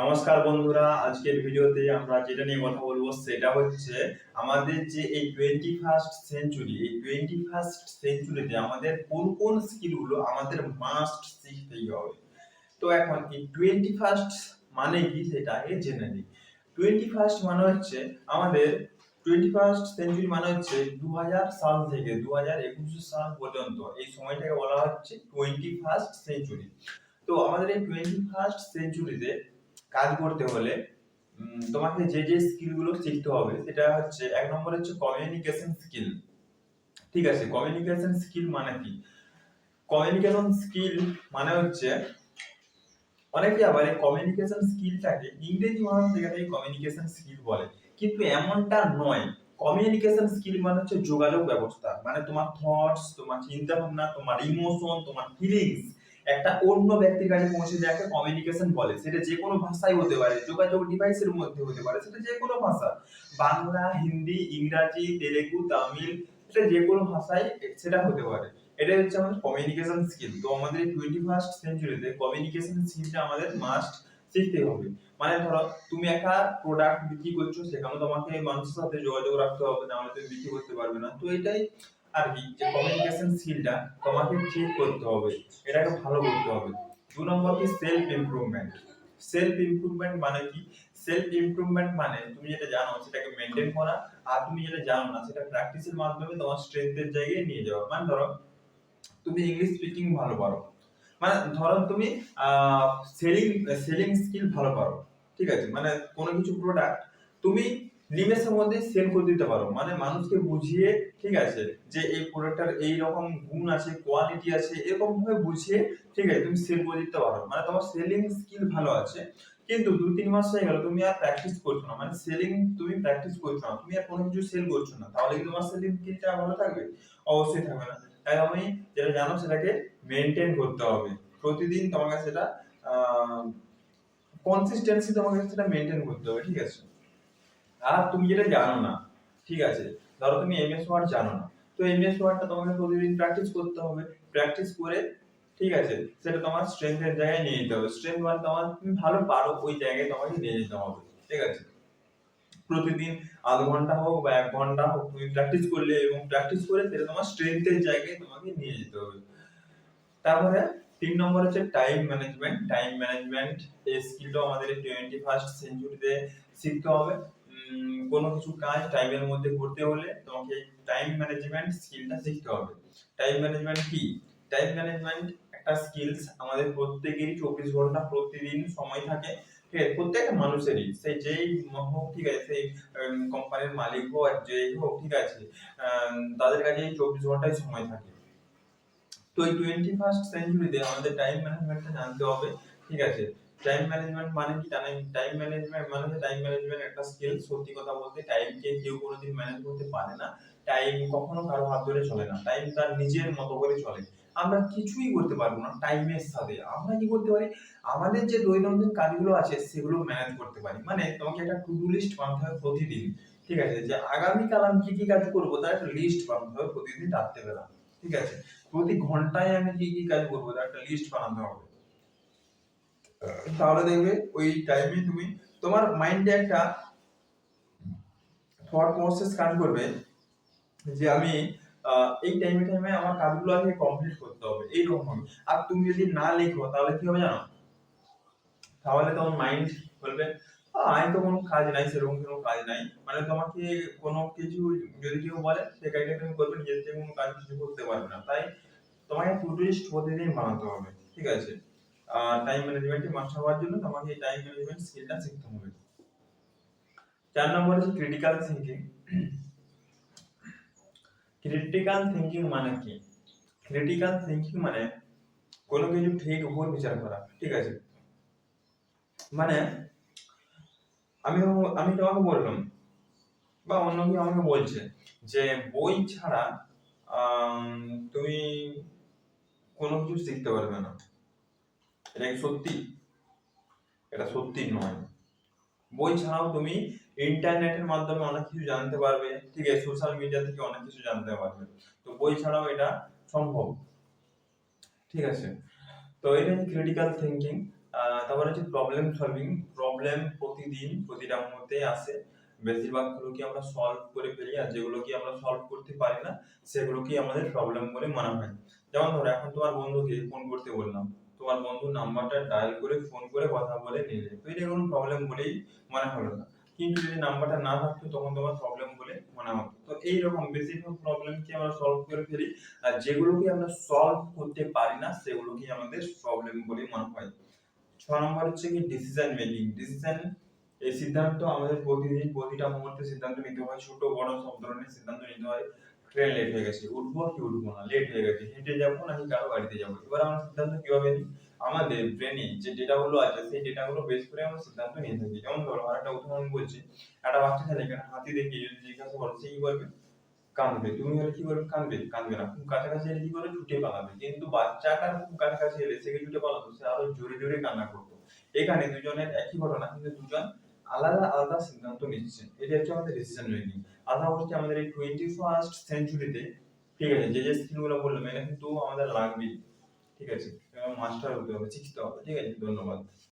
নমস্কার বন্ধুরা, আজকের ভিডিওতে আমরা যেটা নিয়ে কথা বলব সেটা হচ্ছে আমাদের যে এই টোয়েন্টি ফার্স্ট সেঞ্চুরি এই টোয়েন্টি ফার্স্ট সেঞ্চুরিতে আমাদের কোন কোন স্কিলগুলো আমাদের মাস্ট শিখতেই হবে? তো এখন এই টোয়েন্টি ফার্স্ট মানে কি সেটা আগে জেনে নিই। টোয়েন্টি ফার্স্ট মানে হচ্ছে আমাদের টোয়েন্টি ফার্স্ট সেঞ্চুরি মানে হচ্ছে দু হাজার সাল থেকে দু হাজার একুশ সাল পর্যন্ত, এই সময়টাকে বলা হচ্ছে টোয়েন্টি ফার্স্ট সেঞ্চুরি তো আমাদের এই টোয়েন্টি ফার্স্ট সেঞ্চুরিতে কাজ করতে হলে তোমাকে যে যে স্কিলগুলো শিখতে হবে, সেটা হচ্ছে, এক নম্বর হচ্ছে কমিউনিকেশন স্কিল ঠিক আছে কমিউনিকেশন স্কিল মানে কি? কমিউনিকেশন স্কিল মানে হচ্ছে, অনেকে আবার এই কমিউনিকেশন স্কিলটাকে ইংরেজি ভাষা থেকে কমিউনিকেশন স্কিল বলে। কিন্তু এমনটা নয়। কমিউনিকেশন স্কিল মানে হচ্ছে যোগাযোগ ব্যবস্থা। মানে তোমার থটস তোমার চিন্তা ভাবনা তোমার ইমোশন তোমার ফিলিংস একটা অন্য ব্যক্তির কাছে পৌঁছে দেয় একটা কমিউনিকেশন বলে। সেটা যে কোনো ভাষাই হতে পারে, যোগাযোগ ডিভাইসের মধ্যে হতে পারে, সেটা যে কোনো ভাষা। বাংলা, হিন্দি, ইংরাজি, তেলেগু, তামিল, সেটা যে কোনো ভাষায় সেটা হতে পারে। এটাই হচ্ছে আমাদের কমিউনিকেশন স্কিল তো আমাদের টোয়েন্টি ফার্স্ট সেঞ্চুরিতে কমিউনিকেশন স্কিলটা আমাদের মাস্ট শিখতে হবে। মানে ধরো, তুমি একটা প্রোডাক্ট বিক্রি করছ, সেখানে তোমাকে মানুষের সাথে যোগাযোগ রাখতে হবে, নাহলে তুমি বিক্রি করতে পারবে না। তো এটাই আর কি, যে কমিউনিকেশন স্কিলটা তোমাকে ঠিক করতে হবে, এটাকে ভালো করতে হবে। দু নম্বর কি? সেলফ ইমপ্রুভমেন্ট সেলফ ইমপ্রুভমেন্ট মানে কি? সেলফ ইমপ্রুভমেন্ট মানে তুমি যেটা জানো, সেটাকে মেনটেন করা, আর তুমি যেটা জানো না, সেটা প্র্যাকটিসের মাধ্যমে তোমার স্ট্রেংথের জায়গায় নিয়ে যাওয়া। মানে ধরো, তুমি ইংলিশ স্পিকিং ভালো পারো। মানে ধরো তুমি সেলিং সেলিং স্কিল ভালো পারো। ঠিক আছে? মানে কোনো কিছু প্রোডাক্ট তুমি নিমেষের মধ্যে সেল করে দিতে পারো। মানে মানুষকে বুঝিয়ে, ঠিক আছে, যে এই প্রোডাক্টটার এই রকম গুণ আছে কোয়ালিটি আছে এরকম ভাবে বুঝিয়ে, ঠিক আছে, তুমি সেল করে দিতে পারো। মানে তোমার সেলিং স্কিল ভালো আছে, কিন্তু দু তিন মাস হয়ে গেল, তুমি আর প্র্যাকটিস করছ না। মানে সেলিং তুমি প্র্যাকটিস করছ না, তুমি আর কোনো কিছু সেল করছ না। তাহলে কি তোমার সেলিং স্কিলটা ভালো থাকবে? অবশ্যই থাকবে না। তাই আমি যেটা জানো, সেটাকে মেনটেন করতে হবে। প্রতিদিন তোমাকে সেটা কনসিস্টেন্সি তোমাকে সেটা মেনটেন করতে হবে, ঠিক আছে? আর তুমি যেটা জানো না, ঠিক আছে? ধরো তুমি এমএস ওয়ার্ড জানো না, তো এমএস ওয়ার্ডটা তোমাকে প্রতিদিন প্র্যাকটিস করতে হবে। প্র্যাকটিস করে, ঠিক আছে? সেটা তোমার স্ট্রেংথের জায়গায় নিয়ে যেতে হবে। স্ট্রেংথ মানে তোমার তুমি ভালো পারো, ওই জায়গায় তোমাকে নিয়ে যেতে হবে, ঠিক আছে? প্রতিদিন আধ ঘণ্টা হোক বা এক ঘণ্টা হোক তুমি প্র্যাকটিস করলে এবং প্র্যাকটিস করে সেটা তোমার স্ট্রেংথের জায়গায় তোমাকে নিয়ে যেতে হবে। তারপরে তিন নম্বর হচ্ছে টাইম ম্যানেজমেন্ট টাইম ম্যানেজমেন্ট এই স্কিলটাও আমাদের টোয়েন্টি ফার্স্ট সেঞ্চুরিতে শিখতে হবে। কোনো কিছু কাজ টাইমের মধ্যে করতে হলে তোমাকে টাইম ম্যানেজমেন্ট স্কিলটা শিখতে হবে। টাইম ম্যানেজমেন্ট কি? টাইম ম্যানেজমেন্ট একটা স্কিলস আমাদের প্রত্যেকেরই চব্বিশ ঘণ্টা প্রতিদিন সময় থাকে। ঠিক আছে? প্রত্যেকটা মানুষেরই। সেই যেই হোক, ঠিক আছে? সেই কোম্পানির মালিক হোক আর যেই হোক, ঠিক আছে? তাদের কাছে চব্বিশ ঘন্টায় সময় থাকে। তো এই টোয়েন্টি ফার্স্ট সেঞ্চুরিতে আমাদের টাইম ম্যানেজমেন্টটা জানতে হবে, ঠিক আছে? টাইম ম্যানেজমেন্ট মানে কি টাইম টাইম ম্যানেজমেন্ট মানে হচ্ছে টাইম ম্যানেজমেন্ট একটা স্কিল সত্যি কথা বলতে টাইমকে কেউ কোনোদিন ম্যানেজ করতে পারে না। টাইম কখনো কারও হাত ধরে চলে না। টাইম তার নিজের মতো করে চলে। আমরা কিছুই করতে পারব না টাইমের সাথে। আমরা কি করতে পারি? আমাদের যে দৈনন্দিন কাজগুলো আছে, সেগুলো ম্যানেজ করতে পারি। মানে তোমাকে একটা টু ডু লিস্ট বানাতে হবে প্রতিদিন। ঠিক আছে? যে আগামীকাল আমি কি কি কাজ করব, তার একটা লিস্ট বানাতে হবে প্রতিদিন রাত্রেবেলা। ঠিক আছে? প্রতি ঘন্টায় আমি কি কি কাজ করব, তার একটা লিস্ট বানাতে হবে। তাহলে দেখবে ওই টাইমে তুমি তোমার মাইন্ডে একটা থট প্রসেস কাজ করবে যে আমি এই টাইমে টাইমে আমার কাজগুলো আগে কমপ্লিট করতে হবে, এইরকম হবে। আর তুমি যদি না লেখো, তাহলে কি হবে জানো? তাহলে তোমার মাইন্ড বলবে আমি তো কোনো কাজ নাই, সেরকম কোনো কাজ নাই। মানে তোমাকে কোনো কিছু যদি কেউ বলে, সে কাজটা তুমি করবে, নিজের থেকে কোনো কাজ কিছু করতে পারবে না। তাই তোমাকে টু লিস্ট প্রতিদিন বানাতে হবে, ঠিক আছে? টাইম ম্যানেজমেন্টে মাস্টার হওয়ার জন্য তোমাকে এই টাইম ম্যানেজমেন্ট স্কিলটা শিখতে হবে। চার নম্বর হচ্ছে ক্রিটিক্যাল থিঙ্কিং ক্রিটিক্যাল থিঙ্কিং মানে কি? ক্রিটিক্যাল থিঙ্কিং মানে কোনো কিছু ঠিক উপর বিচার করা, ঠিক আছে? মানে আমি আমি তোমাকে বললাম, বা অন্য কেউ আমাকে বলছে যে বই ছাড়া তুমি কোনো কিছু শিখতে পারবে না। এটা কি সত্যি? এটা সত্যি নয়। বই ছাড়াও তুমি ইন্টারনেটের মাধ্যমে অনেক কিছু জানতে পারবে, ঠিক আছে? সোশ্যাল মিডিয়া থেকে অনেক কিছু জানতে পারবে। তো বই ছাড়াও এটা সম্ভব, ঠিক আছে? তো এটা ক্রিটিক্যাল থিঙ্কিং তারপরে হচ্ছে প্রবলেম সলভিং প্রবলেম প্রতিদিন, প্রতিটা মুহূর্তে আসে। বেশিরভাগ গুলোকে আমরা সলভ করে ফেলি, আর যেগুলো কি আমরা সলভ করতে পারি না সেগুলোকে আমাদের প্রবলেম বলে মনে হয়। যেমন ধরো, এখন তোমার বন্ধুকে ফোন করতে বললাম। তোমার বন্ধুর নাম্বারটা ডায়াল করে ফোন করে কথা বলে নিলে। তো এটা কোনো প্রবলেম বলেই মনে হলো না। কিন্তু যদি নাম্বারটা না থাকতো, তখন তোমার প্রবলেম বলে মনে হতো। তো এইরকম বেশিরভাগ প্রবলেমকে আমরা সলভ করে ফেলি, আর যেগুলোকে আমরা সলভ করতে পারি না সেগুলোকে আমাদের প্রবলেম বলে মনে হয়। ছ নম্বর হচ্ছে কি ডিসিশন মেকিং ডিসিশন এই সিদ্ধান্ত আমাদের প্রতিদিন প্রতিটা মুহূর্তে সিদ্ধান্ত নিতে হয়। ছোট বড় সব ধরনের সিদ্ধান্ত নিতে হয়। ট্রেন লেট হয়ে গেছে, উঠবো কি উঠবো না লেট হয়ে গেছে, হেঁটে যাব নাকি কারও গাড়িতে যাব? এবার আমরা সিদ্ধান্ত কীভাবে নিই? আমাদের ব্রেনে যে ডেটা গুলো আছে, সেই ডেটা গুলো বেস করে আমরা সিদ্ধান্ত নিয়ে থাকি। যেমন ধরো আর একটা উদাহরণ বলছি, একটা বাচ্চা ছেলেকে হাতি দেখে যদি জিজ্ঞাসা করে, সে কি করবে? কাঁদবে। তুমি হলে কি করবে? কাঁদবে কাঁদবে না। খুব কাছাকাছি এলে কি করবে? ছুটে পালাবে। কিন্তু বাচ্চাটার খুব কাছাকাছি এলে, সে কি ছুটে পালাতো? সে আরও জোরে জোরে কান্না করতো। এখানে দুজনের একই ঘটনা, কিন্তু দুজন আলাদা আলাদা সিদ্ধান্ত নিচ্ছেন। এটা হচ্ছে আমাদের ডিসিশন মেকিং আলাদা হচ্ছে আমাদের এই টোয়েন্টি ফার্স্ট সেঞ্চুরিতে ঠিক আছে, যে যে স্কিলগুলো বললাম এটা কিন্তু আমাদের লাগবেই। ঠিক আছে মাস্টার হতে হবে শিখতে হবে। ঠিক আছে, ধন্যবাদ।